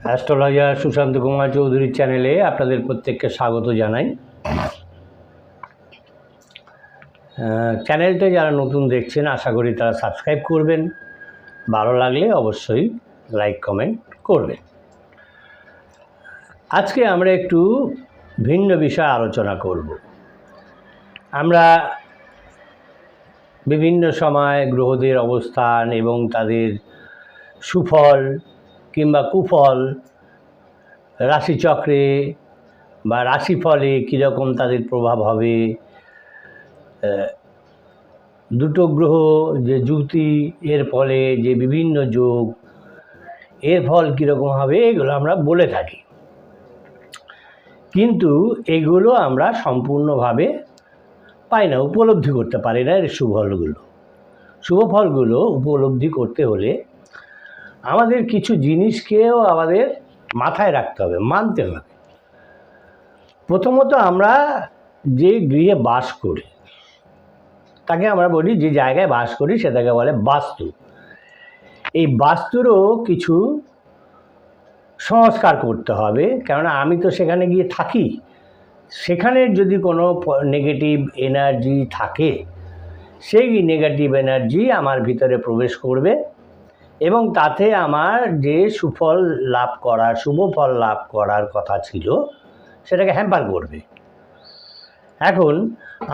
Astrologer Sushant Kumar চৌধুরীর চ্যানেলে আপনাদের প্রত্যেককে স্বাগত জানাই। চ্যানেলটা যারা নতুন দেখছেন, আশা করি তারা সাবস্ক্রাইব করবেন। ভালো লাগলে অবশ্যই লাইক, কমেন্ট করবেন। আজকে আমরা একটু ভিন্ন বিষয় আলোচনা করব। আমরা বিভিন্ন সময় গ্রহদের অবস্থান এবং তাদের সুফল কিংবা কুফল, রাশিচক্রে বা রাশিফলে কীরকম তাদের প্রভাব হবে? দুটো গ্রহ যে যুক্তি, এর ফলে যে বিভিন্ন যোগ, এর ফল কীরকম হবে এগুলো আমরা বলে থাকি। কিন্তু এগুলো আমরা সম্পূর্ণভাবে পাই না, উপলব্ধি করতে পারি না এর সুফলগুলো শুভ ফলগুলো উপলব্ধি করতে হলে আমাদের কিছু জিনিসকেও আমাদের মাথায় রাখতে হবে, মানতে হবে। প্রথমত আমরা যে গৃহে বাস করি, তাকে আমরা বলি যে জায়গায় বাস করি সেটাকে বলে বাস্তু। এই বাস্তুরও কিছু সংস্কার করতে হবে, কেননা আমি তো সেখানে গিয়ে থাকি। সেখানে যদি কোনো নেগেটিভ এনার্জি থাকে, সেই নেগেটিভ এনার্জি আমার ভিতরে প্রবেশ করবে। এবং তাতে আমার যে সুফল লাভ করার, শুভ ফল লাভ করার কথা ছিল, সেটাকে হ্যাম্পার করবে। এখন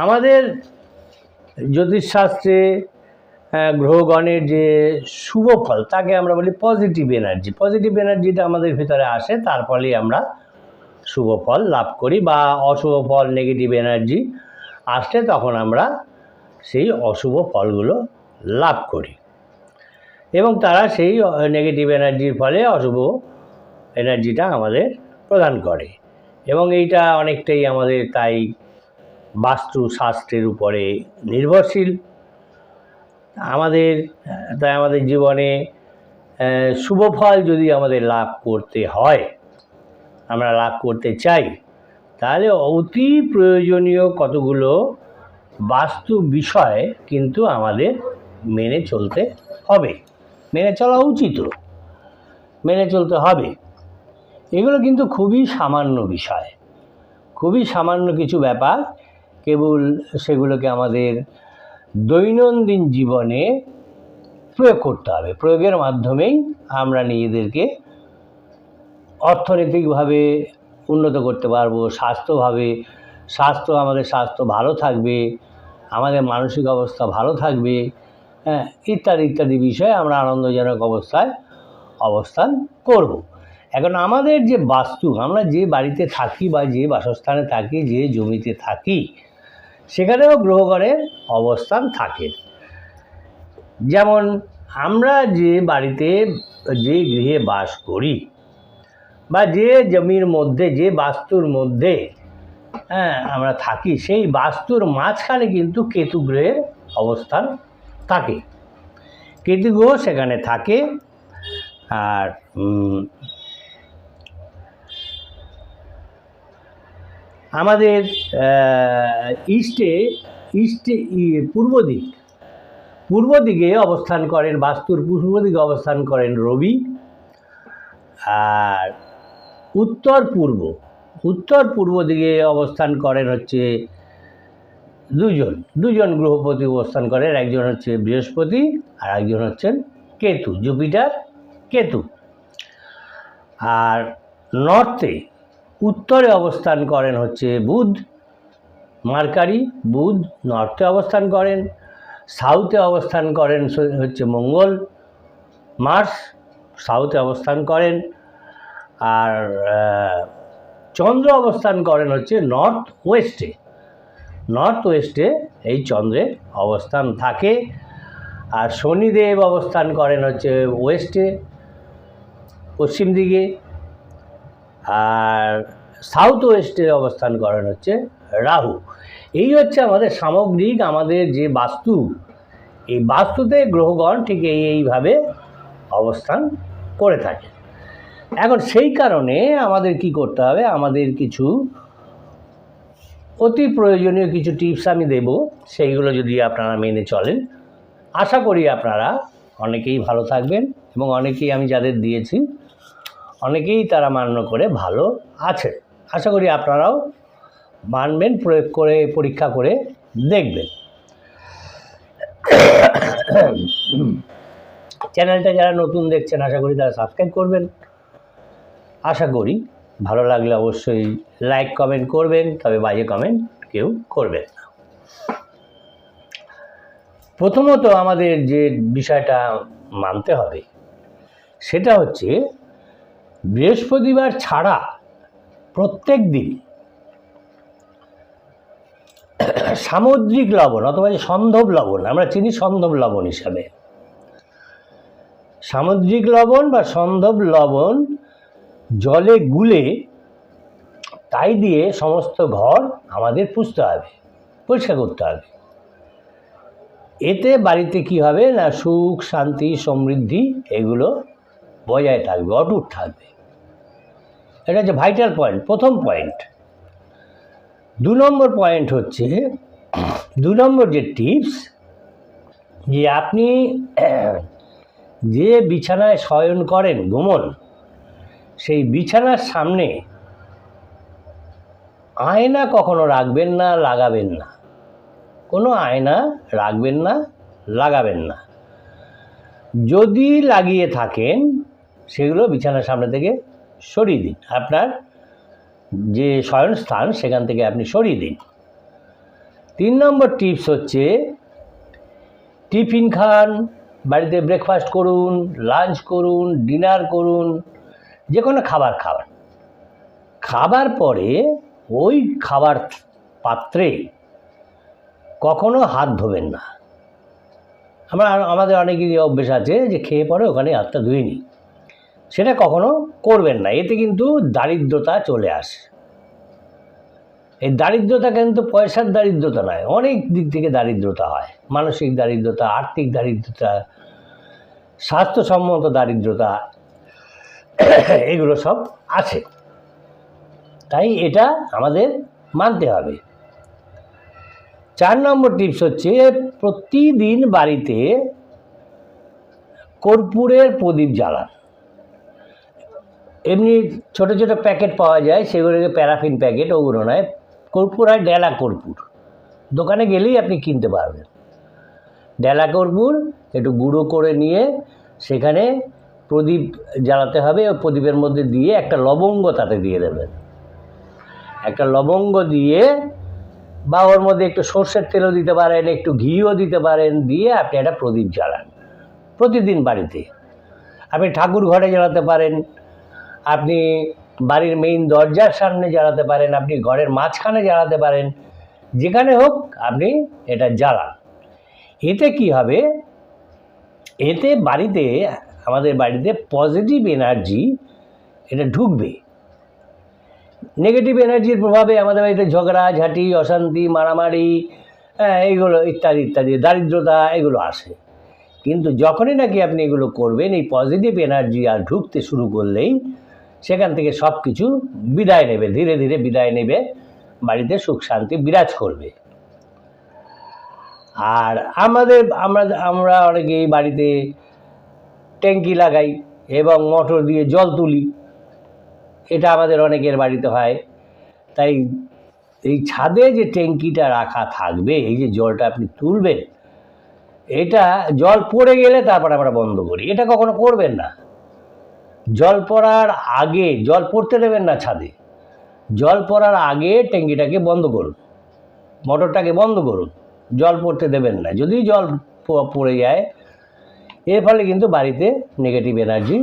আমাদের জ্যোতিষশাস্ত্রে গ্রহগণের যে শুভ ফল, তাকে আমরা বলি পজিটিভ এনার্জি পজিটিভ এনার্জিটা আমাদের ভিতরে আসে, তার ফলেই আমরা শুভ ফল লাভ করি বা অশুভ ফল নেগেটিভ এনার্জি আসলে তখন আমরা সেই অশুভ ফলগুলো লাভ করি। এবং তারা সেই নেগেটিভ এনার্জির ফলে অশুভ এনার্জিটা আমাদের প্রদান করে। এবং এইটা অনেকটাই আমাদের তাই বাস্তু শাস্ত্রের উপরে নির্ভরশীল। আমাদের, তাই আমাদের জীবনে শুভ ফল যদি আমাদের লাভ করতে হয়, আমরা লাভ করতে চাই, তাহলে অতি প্রয়োজনীয় কতগুলো বাস্তু বিষয় কিন্তু আমাদের মেনে চলতে হবে। মেনে চলা উচিত। মেনে চলতে হবে। এগুলো কিন্তু খুবই সামান্য বিষয়। খুবই সামান্য কিছু ব্যাপার। কেবল সেগুলোকে আমাদের দৈনন্দিন জীবনে প্রয়োগ করতে হবে। প্রয়োগের মাধ্যমেই আমরা নিজেদেরকে অর্থনৈতিকভাবে উন্নত করতে পারব, স্বাস্থ্যভাবে, স্বাস্থ্য, আমাদের স্বাস্থ্য ভালো থাকবে, আমাদের মানসিক অবস্থা ভালো থাকবে। হ্যাঁ ইত্যাদি ইত্যাদি বিষয়ে আমরা আনন্দজনক অবস্থায় অবস্থান করব। এখন আমাদের যে বাস্তু, আমরা যে বাড়িতে থাকি বা যে বাসস্থানে থাকি, যে জমিতে থাকি, সেখানেও গ্রহগণের অবস্থান থাকে যেমন আমরা যে বাড়িতে, যে গৃহে বাস করি বা যে জমির মধ্যে, যে বাস্তুর মধ্যে হ্যাঁ আমরা থাকি, সেই বাস্তুর মাঝখানে কিন্তু কেতু গ্রহের অবস্থান থাকে। কেতু সেখানে থাকে। আর আমাদের ইস্টে ইস্টে পূর্ব দিক। পূর্ব দিকে অবস্থান করেন বাস্তুর, পূর্ব দিকে অবস্থান করেন রবি। আর উত্তর পূর্ব উত্তর পূর্ব দিকে অবস্থান করেন হচ্ছে দুজন দুজন গ্রহপতি অবস্থান করেন, একজন হচ্ছে বৃহস্পতি আর একজন হচ্ছেন কেতু, জুপিটার কেতু। আর নর্থে উত্তরে অবস্থান করেন হচ্ছে বুধ, মার্কারি, বুধ নর্থে অবস্থান করেন, সাউথে অবস্থান করেন হচ্ছে মঙ্গল, মার্স সাউথে অবস্থান করেন। আর চন্দ্র অবস্থান করেন হচ্ছে নর্থ ওয়েস্টে। নর্থ ওয়েস্টে এই চন্দ্রের অবস্থান থাকে। আর শনিদেব অবস্থান করেন হচ্ছে ওয়েস্টে, পশ্চিম দিকে। আর সাউথ ওয়েস্টে অবস্থান করেন হচ্ছে রাহু। এই হচ্ছে আমাদের সামগ্রিক আমাদের যে বাস্তু। এই বাস্তুতে গ্রহগণ ঠিক এই এইভাবে অবস্থান করে থাকে। এখন সেই কারণে আমাদের কি করতে হবে? আমাদের কিছু অতি প্রয়োজনীয় কিছু টিপস আমি দেব, সেইগুলো যদি আপনারা মেনে চলেন। আশা করি আপনারা অনেকেই ভালো থাকবেন এবং অনেকেই আমি যাদের দিয়েছি, অনেকেই তারা মান্য করে ভালো আছে আশা করি আপনারাও মানবেন, প্রয়োগ করে, পরীক্ষা করে দেখবেন। চ্যানেলটা যারা নতুন দেখছেন, আশা করি তারা সাবস্ক্রাইব করবেন। আশা করি ভালো লাগলে অবশ্যই লাইক কমেন্ট করবেন, তবে বাজে কমেন্ট কেউ করবেন না। প্রথমত আমাদের যে বিষয়টা মানতে হবে, সেটা হচ্ছে বৃহস্পতিবার ছাড়া প্রত্যেক দিন সামুদ্রিক লবণ অথবা যে সন্ধব লবণ, আমরা চিনি সন্ধব লবণ হিসাবে। সামুদ্রিক লবণ বা সন্ধব লবণ জলে গুলে তাই দিয়ে সমস্ত ঘর আমাদের পুষতে হবে, পরিষ্কার করতে হবে। এতে বাড়িতে কি হবে না, সুখ, শান্তি, সমৃদ্ধি, এগুলো বজায় থাকবে, অটুট থাকবে। এটা হচ্ছে ভাইটাল পয়েন্ট প্রথম পয়েন্ট দু নম্বর পয়েন্ট হচ্ছে, দু নম্বর যে টিপস যে আপনি যে বিছানায় শয়ন করেন, ঘুমন সেই বিছানার সামনে আয়না কখনো রাখবেন না, লাগাবেন না। কোনো আয়না রাখবেন না, লাগাবেন না। যদি লাগিয়ে থাকেন, সেগুলো বিছানার সামনে থেকে সরিয়ে দিন। আপনার যে শয়নস্থান সেখান থেকে আপনি সরিয়ে দিন। তিন নম্বর টিপস হচ্ছে, টিফিন খান, বাড়িতে ব্রেকফাস্ট করুন লাঞ্চ করুন ডিনার করুন যে কোনো খাবার খাওয়ান খাবার পরে ওই খাবার পাত্রে কখনো হাত ধোবেন না। আমরা আমাদের অনেকেরই অভ্যেস আছে যে খেয়ে পরে ওখানে হাতটা ধুয়ে নিই। সেটা কখনো করবেন না, এতে কিন্তু দারিদ্রতা চলে আসে। এই দারিদ্রতা কিন্তু পয়সার দারিদ্রতা নয়, অনেক দিক থেকে দারিদ্রতা হয়। মানসিক দারিদ্রতা, আর্থিক দারিদ্রতা, স্বাস্থ্যসম্মত দারিদ্রতা এগুলো সব আছে। তাই এটা আমাদের মানতে হবে। চার নম্বর টিপস হচ্ছে প্রতিদিন বাড়িতে কর্পূরের প্রদীপ জ্বালান। এমনি ছোট ছোট প্যাকেট পাওয়া যায়, সেগুলোকে প্যারাফিন প্যাকেট ওগুলো নয় কর্পূর হয় ডেলা কর্পূর। দোকানে গেলেই আপনি কিনতে পারবেন। ডেলা কর্পূর, একটু গুঁড়ো করে নিয়ে সেখানে প্রদীপ জ্বালাতে হবে ও প্রদীপের মধ্যে দিয়ে একটা লবঙ্গ তাতে দিয়ে দেবেন একটা লবঙ্গ দিয়ে বা ওর মধ্যে একটু সর্ষের তেলও দিতে পারেন, একটু ঘিও দিতে পারেন, দিয়ে আপনি একটা প্রদীপ জ্বালান প্রতিদিন বাড়িতে। আপনি ঠাকুর ঘরে জ্বালাতে পারেন, আপনি বাড়ির মেইন দরজার সামনে জ্বালাতে পারেন, আপনি ঘরের মাঝখানে জ্বালাতে পারেন, যেখানে হোক আপনি এটা জ্বালান। এতে কি হবে? এতে বাড়িতে আমাদের বাড়িতে পজিটিভ এনার্জি এটা ঢুকবে। নেগেটিভ এনার্জির প্রভাবে আমাদের বাড়িতে ঝগড়া, ঝাঁটি, অশান্তি, মারামারি হ্যাঁ এইগুলো ইত্যাদি ইত্যাদি, দারিদ্রতা, এগুলো আসে। কিন্তু যখনই নাকি আপনি এগুলো করবেন, এই পজিটিভ এনার্জি আর ঢুকতে শুরু করলেই সেখান থেকে সব কিছু বিদায় নেবে, ধীরে ধীরে বিদায় নেবে, বাড়িতে সুখ, শান্তি বিরাজ করবে। আর আমাদের, আমরা আমরা অনেকেই বাড়িতে ট্যাঙ্কি লাগাই এবং মোটর দিয়ে জল তুলি। এটা আমাদের অনেকের বাড়িতে হয়। তাই এই ছাদে যে ট্যাঙ্কিটা রাখা থাকবে, এই যে জলটা আপনি তুলবেন, এটা জল পড়ে গেলে তারপর আমরা বন্ধ করি। এটা কখনো করবেন না। জল পড়ার আগে, জল পড়তে দেবেন না ছাদে। জল পড়ার আগে ট্যাঙ্কিটাকে বন্ধ করুন। মোটরটাকে বন্ধ করুন। জল পড়তে দেবেন না। যদি জল পড়ে যায় এর ফলে কিন্তু বাড়িতে নেগেটিভ এনার্জি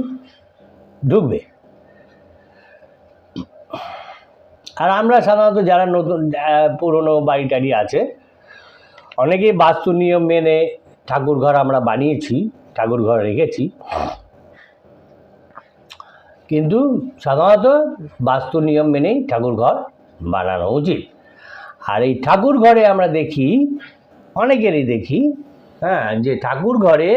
ঢুকবে। আর আমরা সাধারণত যারা নতুন পুরনো বাড়ি টাড়ি আছে, অনেকেই বাস্তু নিয়ম মেনে ঠাকুর ঘর আমরা বানিয়েছি, ঠাকুর ঘর রেখেছি। কিন্তু সাধারণত বাস্তু নিয়ম মেনেই ঠাকুর ঘর বানানো উচিত। আর এই ঠাকুর ঘরে আমরা দেখি, অনেকেরই দেখি হ্যাঁ যে ঠাকুর ঘরে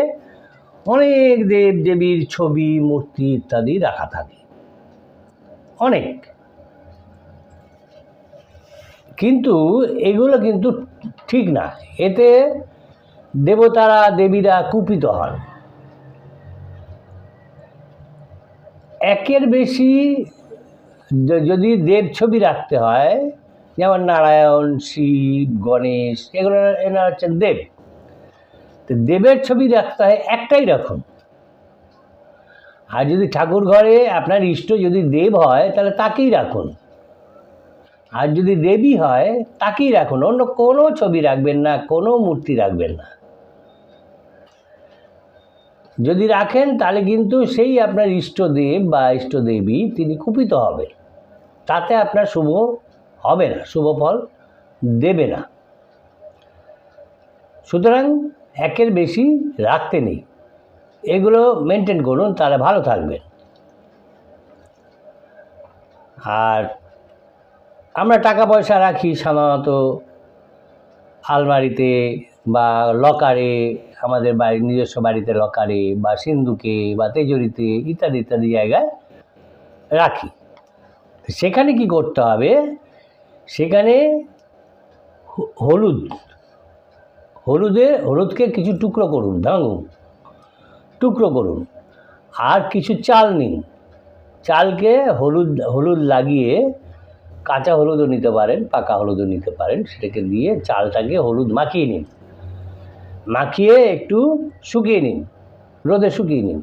অনেক দেব দেবীর ছবি, মূর্তি ইত্যাদি রাখা থাকে। অনেক। কিন্তু এগুলো কিন্তু ঠিক না। এতে দেবতারা, দেবীরা কুপিত হন। একের বেশি যদি দেব ছবি রাখতে হয়, যেমন নারায়ণ, শিব, গণেশ, এগুলো এনারা হচ্ছেন দেব। তো দেবের ছবি রাখতে হয় একটাই রাখুন আর যদি ঠাকুর ঘরে আপনার ইষ্ট যদি দেব হয়, তাহলে তাকেই রাখুন। আর যদি দেবী হয়, তাকেই রাখুন। অন্য কোনো ছবি রাখবেন না, কোনো মূর্তি রাখবেন না। যদি রাখেন, তাহলে কিন্তু সেই আপনার ইষ্টদেব বা ইষ্টদেবী তিনি কুপিত হবেন। তাতে আপনার শুভ হবে না, শুভ ফল দেবে না। সুতরাং একের বেশি রাখতে নেই। এগুলো মেনটেন করুন, তাহলে ভালো থাকবেন আর আমরা টাকা পয়সা রাখি সাধারণত আলমারিতে বা লকারে, আমাদের বাড়ির নিজস্ব বাড়িতে লকারে বা সিন্ধুকে বা তেজরিতে ইত্যাদি ইত্যাদি জায়গায় রাখি। সেখানে কি করতে হবে? সেখানে হলুদ হলুদে, হলুদকে কিছু টুকরো করুন ভাঙুন টুকরো করুন। আর কিছু চাল নিন। চালকে হলুদ হলুদ লাগিয়ে কাঁচা হলুদও নিতে পারেন, পাকা হলুদও নিতে পারেন। সেটাকে দিয়ে চালটাকে হলুদ মাখিয়ে নিন। মাখিয়ে একটু শুকিয়ে নিন। রোদে শুকিয়ে নিন।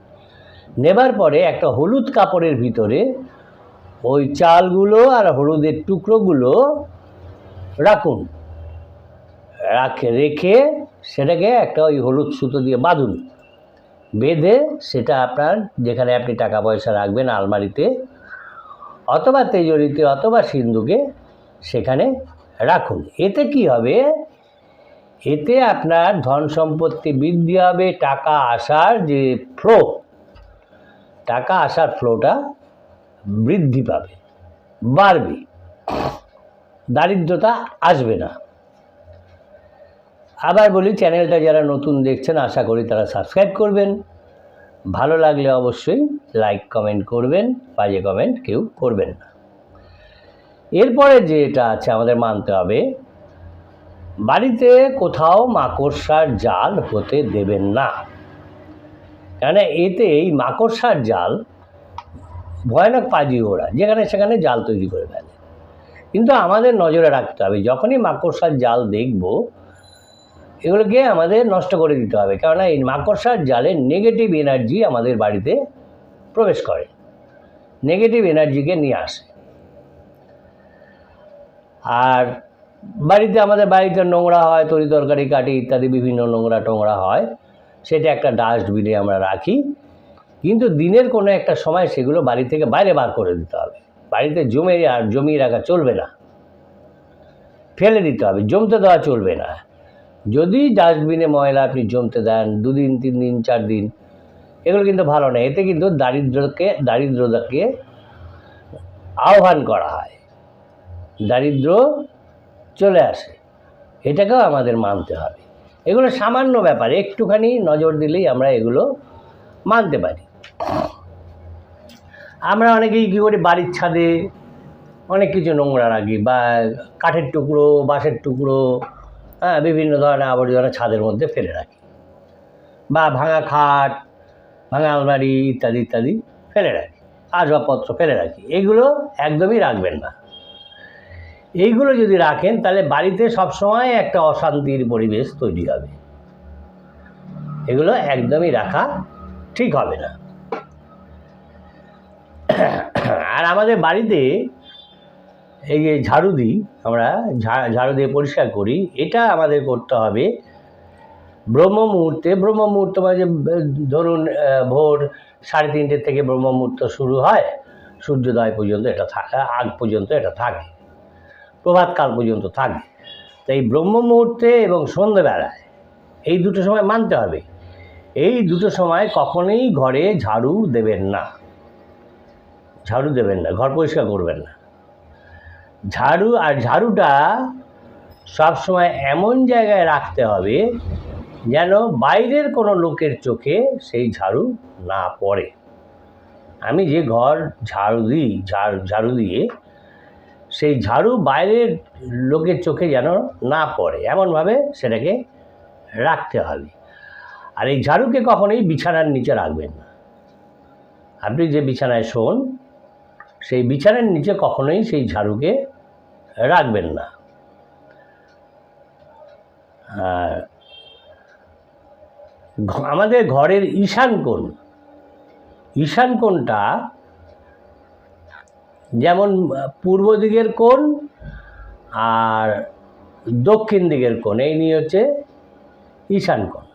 নেবার পরে একটা হলুদ কাপড়ের ভিতরে ওই চালগুলো আর হলুদের টুকরোগুলো রাখুন। রাখে, রেখে সেটাকে একটা ওই হলুদ সুতো দিয়ে বাঁধুন। বেঁধে সেটা আপনার যেখানে আপনি টাকা পয়সা রাখবেন আলমারিতে অথবা তেজরিতে অথবা সিন্ধুকে সেখানে রাখুন। এতে কি হবে? এতে আপনার ধন সম্পত্তি বৃদ্ধি হবে, টাকা আসার যে ফ্লো টাকা আসার ফ্লোটা বৃদ্ধি পাবে, বাড়বে। দারিদ্রতা আসবে না। আবার বলি, চ্যানেলটা যারা নতুন দেখছেন, আশা করি তারা সাবস্ক্রাইব করবেন। ভালো লাগলে অবশ্যই লাইক কমেন্ট করবেন, বাজে কমেন্ট কেউ করবেন না। এরপরে যেটা আছে আমাদের মানতে হবে, বাড়িতে কোথাও মাকড়সার জাল হতে দেবেন না। কেন এতে এই মাকড়সার জাল ভয়ানক পাজি ওরা যেখানে সেখানে জাল তৈরি করে ফেলে। কিন্তু আমাদের নজরে রাখতে হবে, যখনই মাকড়সার জাল দেখব এগুলোকে আমাদের নষ্ট করে দিতে হবে। কেননা এই মাকড়সার জালে নেগেটিভ এনার্জি আমাদের বাড়িতে প্রবেশ করে। নেগেটিভ এনার্জিকে নিয়ে আসে। আর বাড়িতে আমাদের বাড়িতে নোংরা হয়, তরি তরকারি, কাটি ইত্যাদি বিভিন্ন নোংরা টোংরা হয়, সেটা একটা ডাস্টবিনে আমরা রাখি। কিন্তু দিনের কোনো একটা সময় সেগুলো বাড়ি থেকে বাইরে বার করে দিতে হবে। বাড়িতে জমে আর জমিয়ে রাখা চলবে না। ফেলে দিতে হবে, জমতে দেওয়া চলবে না। যদি ডাস্টবিনে ময়লা আপনি জমতে দেন, দুদিন তিন দিন চার দিন এগুলো কিন্তু ভালো না। এতে কিন্তু দারিদ্রকে, দারিদ্রতাকে আহ্বান করা হয়। দারিদ্র চলে আসে। এটাকেও আমাদের মানতে হবে। এগুলো সামান্য ব্যাপার, একটুখানি নজর দিলেই আমরা এগুলো মানতে পারি। আমরা অনেকেই কী করি, বাড়ির ছাদে অনেক কিছু নোংরা রাখি, বা কাঠের টুকরো, বাঁশের টুকরো হ্যাঁ বিভিন্ন ধরনের আবর্জনা ছাদের মধ্যে ফেলে রাখি। বা ভাঙা খাট, ভাঙা আলমারি ইত্যাদি ইত্যাদি ফেলে রাখি, আসবাবপত্র ফেলে রাখি। এগুলো একদমই রাখবেন না। এইগুলো যদি রাখেন, তাহলে বাড়িতে সবসময় একটা অশান্তির পরিবেশ তৈরি হবে। এগুলো একদমই রাখা ঠিক হবে না। আর আমাদের বাড়িতে এই যে ঝাড়ু দিই, আমরা ঝাড়ু দিয়ে পরিষ্কার করি, এটা আমাদের করতে হবে ব্রহ্ম মুহূর্তে। ব্রহ্ম মুহূর্ত মানে ধরুন ভোর সাড়ে তিনটে থেকে ব্রহ্ম মুহূর্ত শুরু হয়, সূর্যোদয় পর্যন্ত এটা থাকে আগ পর্যন্ত এটা থাকে, প্রভাতকাল পর্যন্ত থাকে। তো এই ব্রহ্ম মুহূর্তে এবং সন্ধ্যেবেলায় এই দুটো সময় মানতে হবে। এই দুটো সময় কখনোই ঘরে ঝাড়ু দেবেন না। ঝাড়ু দেবেন না, ঘর পরিষ্কার করবেন না। ঝাড়ু আর ঝাড়ুটা সব সময় এমন জায়গায় রাখতে হবে যেন বাইরের কোনো লোকের চোখে সেই ঝাড়ু না পড়ে। আমি যে ঘর ঝাড়ু দিই, ঝাড়ু ঝাড়ু দিয়ে সেই ঝাড়ু বাইরের লোকের চোখে যেন না পড়ে, এমনভাবে সেটাকে রাখতে হবে। আর এই ঝাড়ুকে কখনোই বিছানার নিচে রাখবেন না। আপনি যে বিছানায় শোন সেই বিছানার নিচে কখনোই সেই ঝাড়ুকে রাখবেন না। আমাদের ঘরের ঈশান কোণ, ঈশান কোণটা যেমন পূর্ব দিকের কোণ আর দক্ষিণ দিকের কোণ, এই নিয়ে হচ্ছে ঈশান কোণ।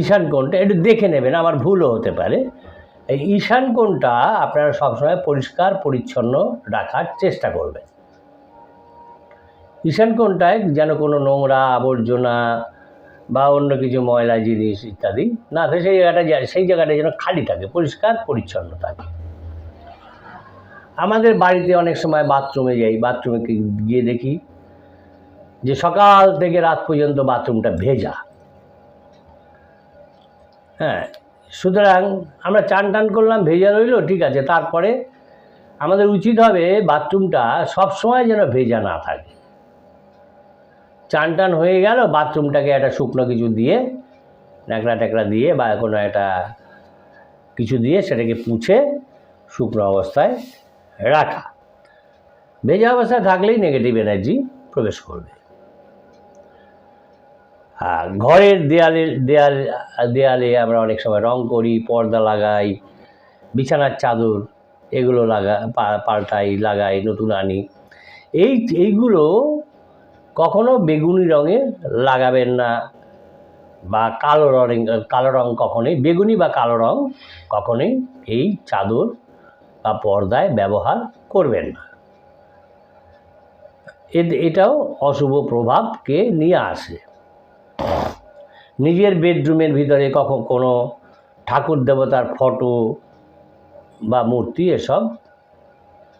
ঈশান কোণটা একটু দেখে নেবেন, আমার ভুলও হতে পারে। এই ঈশান কোণটা আপনারা সবসময় পরিষ্কার, পরিচ্ছন্ন রাখার চেষ্টা করবেন। ঈশান কোণটায় যেন কোনো নোংরা আবর্জনা বা অন্য কিছু ময়লা জিনিস ইত্যাদি না সেই জায়গাটা সেই জায়গাটা যেন খালি থাকে, পরিষ্কার, পরিচ্ছন্ন থাকে। আমাদের বাড়িতে অনেক সময় বাথরুমে যাই, বাথরুমে গিয়ে দেখি যে সকাল থেকে রাত পর্যন্ত বাথরুমটা ভেজা। হ্যাঁ সুতরাং আমরা চান টান করলাম, ভেজা রইল, ঠিক আছে। তারপরে আমাদের উচিত হবে বাথরুমটা সবসময় যেন ভেজা না থাকে। চান টান হয়ে গেল, বাথরুমটাকে একটা শুকনো কিছু দিয়ে, ন্যাকড়া ট্যাকড়া দিয়ে বা কোনো একটা কিছু দিয়ে সেটাকে পুছে শুকনো অবস্থায় রাখা। ভেজা অবস্থায় থাকলেই নেগেটিভ এনার্জি প্রবেশ করবে। ঘরের দেয়ালে, দেয়াল, দেয়ালে আমরা অনেক সময় রং করি, পর্দা লাগাই, বিছানার চাদর এগুলো লাগা পাল্টাই, লাগাই, নতুন আনি। এই, এইগুলো কখনো বেগুনি রঙে লাগাবেন না বা কালো রং কালো রং কখনোই, বেগুনি বা কালো রং কখনোই এই চাদর বা পর্দায় ব্যবহার করবেন না। এটাও অশুভ প্রভাবকে নিয়ে আসে। নিজের বেডরুমের ভিতরে কখন কোনো ঠাকুর দেবতার ফটো বা মূর্তি এসব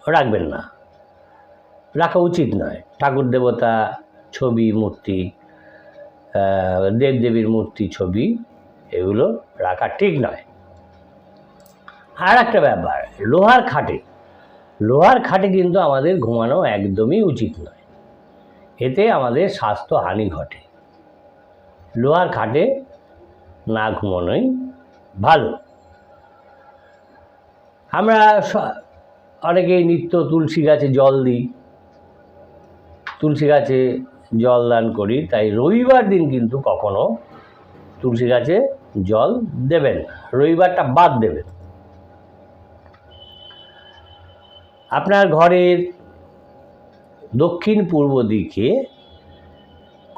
রাখবেন না। রাখা উচিত নয়। ঠাকুর দেবতা ছবি, মূর্তি দেবদেবীর মূর্তি, ছবি, এগুলো রাখা ঠিক নয়। আর একটা ব্যাপার, লোহার খাটে। লোহার খাটে কিন্তু আমাদের ঘুমানো একদমই উচিত নয়। এতে আমাদের স্বাস্থ্য হানি ঘটে। লোহার খাটে না ঘুমানোই ভালো। আমরা অনেকেই নিত্য তুলসী গাছে জল দিই। তুলসী গাছে জল দান করি, তাই রবিবার দিন কিন্তু কখনো তুলসী গাছে জল দেবেন রবিবারটা বাদ দেবেন। আপনার ঘরের দক্ষিণ পূর্ব দিকে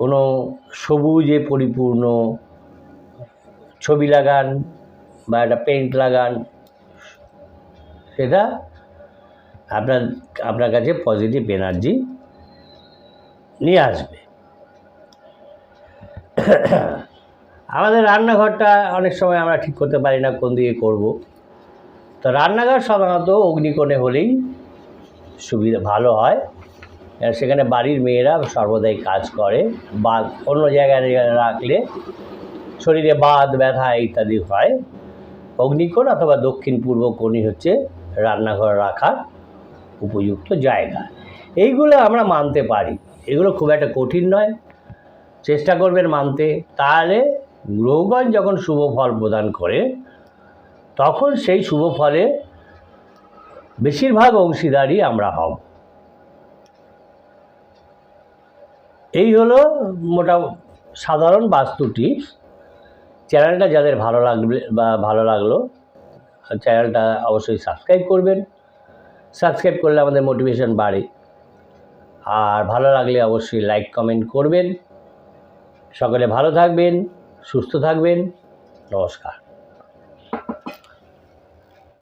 কোনো সবুজে পরিপূর্ণ ছবি লাগান বা একটা পেন্ট লাগান, সেটা আপনার আপনার কাছে পজিটিভ এনার্জি নিয়ে আসবে। আমাদের রান্নাঘরটা অনেক সময় আমরা ঠিক করতে পারি না, কোন দিকে করব। তো রান্নাঘর সাধারণত অগ্নিকোণে হলেই সুবিধা, ভালো হয়। সেখানে বাড়ির মেয়েরা সর্বদাই কাজ করে, বা অন্য জায়গায় রাখলে শরীরে বাত ব্যথা ইত্যাদি হয়। অগ্নিকোণ অথবা দক্ষিণ পূর্ব কোণই হচ্ছে রান্নাঘর রাখার উপযুক্ত জায়গা। এইগুলো আমরা মানতে পারি। এগুলো খুব একটা কঠিন নয়। চেষ্টা করবেন মানতে। তাহলে গ্রহগণ যখন শুভ ফল প্রদান করে, তখন সেই শুভ ফলে বেশিরভাগ অংশীদারই আমরা হব। এই হলো মোটা সাধারণ বাস্তু টিপস চ্যানেলটা যাদের ভালো লাগবে বা ভালো লাগল, চ্যানেলটা অবশ্যই সাবস্ক্রাইব করবেন। সাবস্ক্রাইব করলে আমাদের মোটিভেশন বাড়ে। আর ভালো লাগলে অবশ্যই লাইক, কমেন্ট করবেন। সকলে ভালো থাকবেন, সুস্থ থাকবেন। নমস্কার।